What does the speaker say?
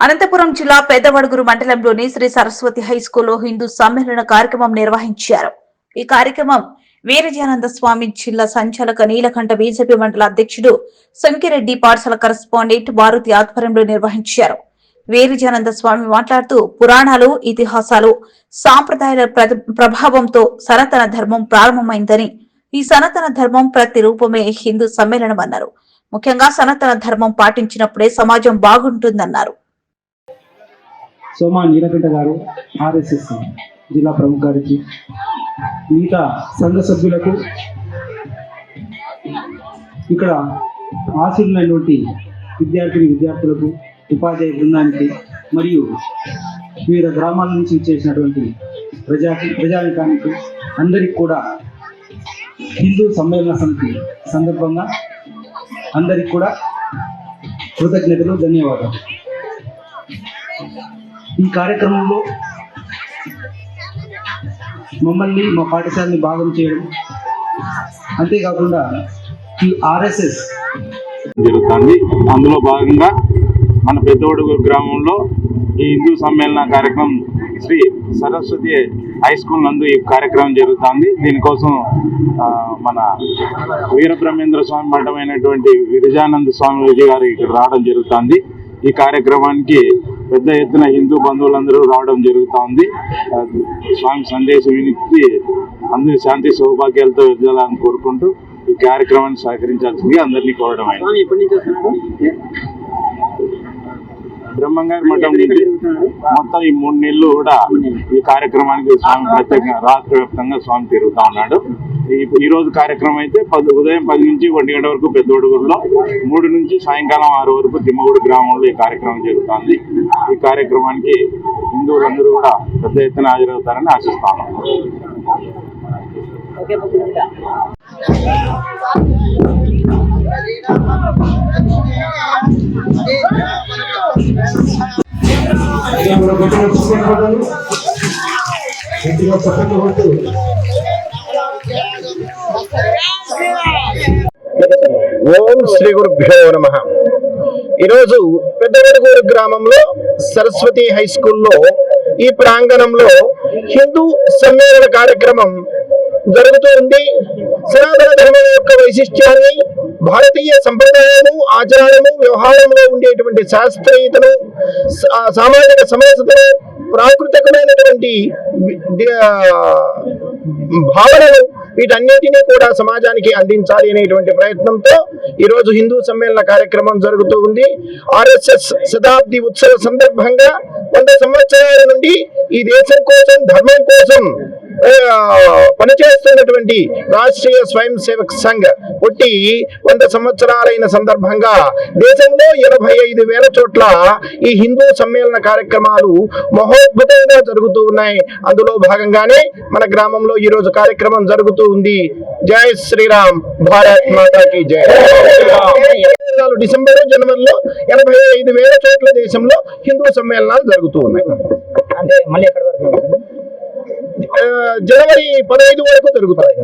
అనంతపురం జిల్లా పెద్దవడుగురు మండలంలోని శ్రీ సరస్వతి హై స్కూల్లో హిందూ సమ్మేళన కార్యక్రమం నిర్వహించారు. ఈ కార్యక్రమం వీరజానంద స్వామి జిల్లా సంచాలక నీలకంఠ బీజేపీ మండల అధ్యక్షుడు సంకిరెడ్డి పాఠశాల కరస్పాండెంట్ మారుతి ఆధ్వర్యంలో నిర్వహించారు. వీరజానంద స్వామి మాట్లాడుతూ పురాణాలు ఇతిహాసాలు సాంప్రదాయాల ప్ర- ప్రభావంతో సనాతన ధర్మం ప్రారంభమైందని ఈ సనాతన ధర్మం ప్రతి రూపమే హిందూ సమ్మేళనం అన్నారు ముఖ్యంగా సనాతన ధర్మం పాటించినప్పుడే సమాజం బాగుంటుందన్నారు. సోమా నీలకంఠ గారు ఆర్ఎస్ఎస్ జిల్లా ప్రముఖ గారికి మిగతా సంఘ సభ్యులకు ఇక్కడ ఆశీర్లైనటువంటి విద్యార్థిని విద్యార్థులకు ఉపాధ్యాయ బృందానికి మరియు వివిధ గ్రామాల నుంచి చేసినటువంటి ప్రజా ప్రజానికానికి అందరికి కూడా హిందూ సమ్మేళన సమితి సందర్భంగా అందరికి కూడా కృతజ్ఞతలు ధన్యవాదాలు. ఈ కార్యక్రమంలో మమ్మల్ని మా పాఠశాలని భాగం చేయడం. అంతేకాకుండా ఈ ఆర్ఎస్ఎస్ జరుగుతుంది. అందులో భాగంగా మన పెద్దోడుగు గ్రామంలో ఈ హిందూ సమ్మేళన కార్యక్రమం శ్రీ సరస్వతి హై స్కూల్ నందు ఈ కార్యక్రమం జరుగుతుంది. దీనికోసం మన వీరబ్రహ్మేంద్ర స్వామి మఠమైనటువంటి విరజానంద స్వామి విజయ్ గారు ఇక్కడ రావడం జరుగుతుంది. ఈ కార్యక్రమానికి పెద్ద ఎత్తున హిందూ బంధువులందరూ రావడం జరుగుతూ ఉంది స్వామి సందేశం వినికి అందరూ శాంతి సౌభాగ్యాలతో వెళ్ళాలని కోరుకుంటూ ఈ కార్యక్రమాన్ని సహకరించాల్సిందిగా అందరినీ కోరడం అయింది. బ్రహ్మంగారి మఠం నుంచి మొత్తం ఈ మూడు నెలలు కూడా ఈ కార్యక్రమానికి స్వామి ప్రత్యేకంగా రాష్ట్ర వ్యాప్తంగా స్వామి తిరుగుతా ఉన్నాడు. ఈ రోజు కార్యక్రమం అయితే పది ఉదయం పది నుంచి ఒంటి గంట వరకు పెద్దోడుగురులో మూడు నుంచి సాయంకాలం ఆరు వరకు తిమ్మగుడి గ్రామంలో ఈ కార్యక్రమం జరుగుతుంది. ఈ కార్యక్రమానికి హిందువులందరూ కూడా పెద్ద ఎత్తున హాజరవుతారని ఆశిస్తా ఉన్నాం ఓం శ్రీ గురుభ్యో నమ. ఈరోజు పెద్దవడుగూరు గ్రామంలో సరస్వతి హై స్కూల్లో ఈ ప్రాంగణంలో హిందూ సమ్మేళన కార్యక్రమం జరుగుతూ ఉంది. సనాతన ధర్మం యొక్క వైశిష్ట్యాన్ని భారతీయ సంప్రదాయము ఆచారము వ్యవహారంలో ఉండేటువంటి శాస్త్రీయతను సామాజిక సమరసతను ప్రాకృతికమైనటువంటి భావనలు వీటన్నిటినీ కూడా సమాజానికి అందించాలి అనేటువంటి ప్రయత్నంతో ఈరోజు హిందూ సమ్మేళన కార్యక్రమం జరుగుతూ ఉంది. ఆర్ఎస్ఎస్ శతాబ్ది ఉత్సవ సందర్భంగా వంద సంవత్సరాల నుండి ఈ దేశం కోసం ధర్మం కోసం పనిచేస్తున్నటువంటి రాష్ట్రీయ స్వయం సేవక్ సంఘ్ పుట్టి వంద సంవత్సరాలైన సందర్భంగా దేశంలో ఎనభై ఐదు వేల చోట్ల ఈ హిందూ సమ్మేళన కార్యక్రమాలు మహోద్భుతంగా జరుగుతూ ఉన్నాయి. అందులో భాగంగానే మన గ్రామంలో ఈ రోజు కార్యక్రమం జరుగుతూ ఉంది. జై శ్రీరామ్ భారత్ మాతాకి జై. డిసెంబర్ జనవరిలో ఎనభై ఐదు వేల చోట్ల దేశంలో హిందూ సమ్మేళనాలు జరుగుతూ ఉన్నాయి. అంటే మళ్ళీ ఎక్కడి వరకు జనవరి పదహైదు వరకు జరుగుతాయి.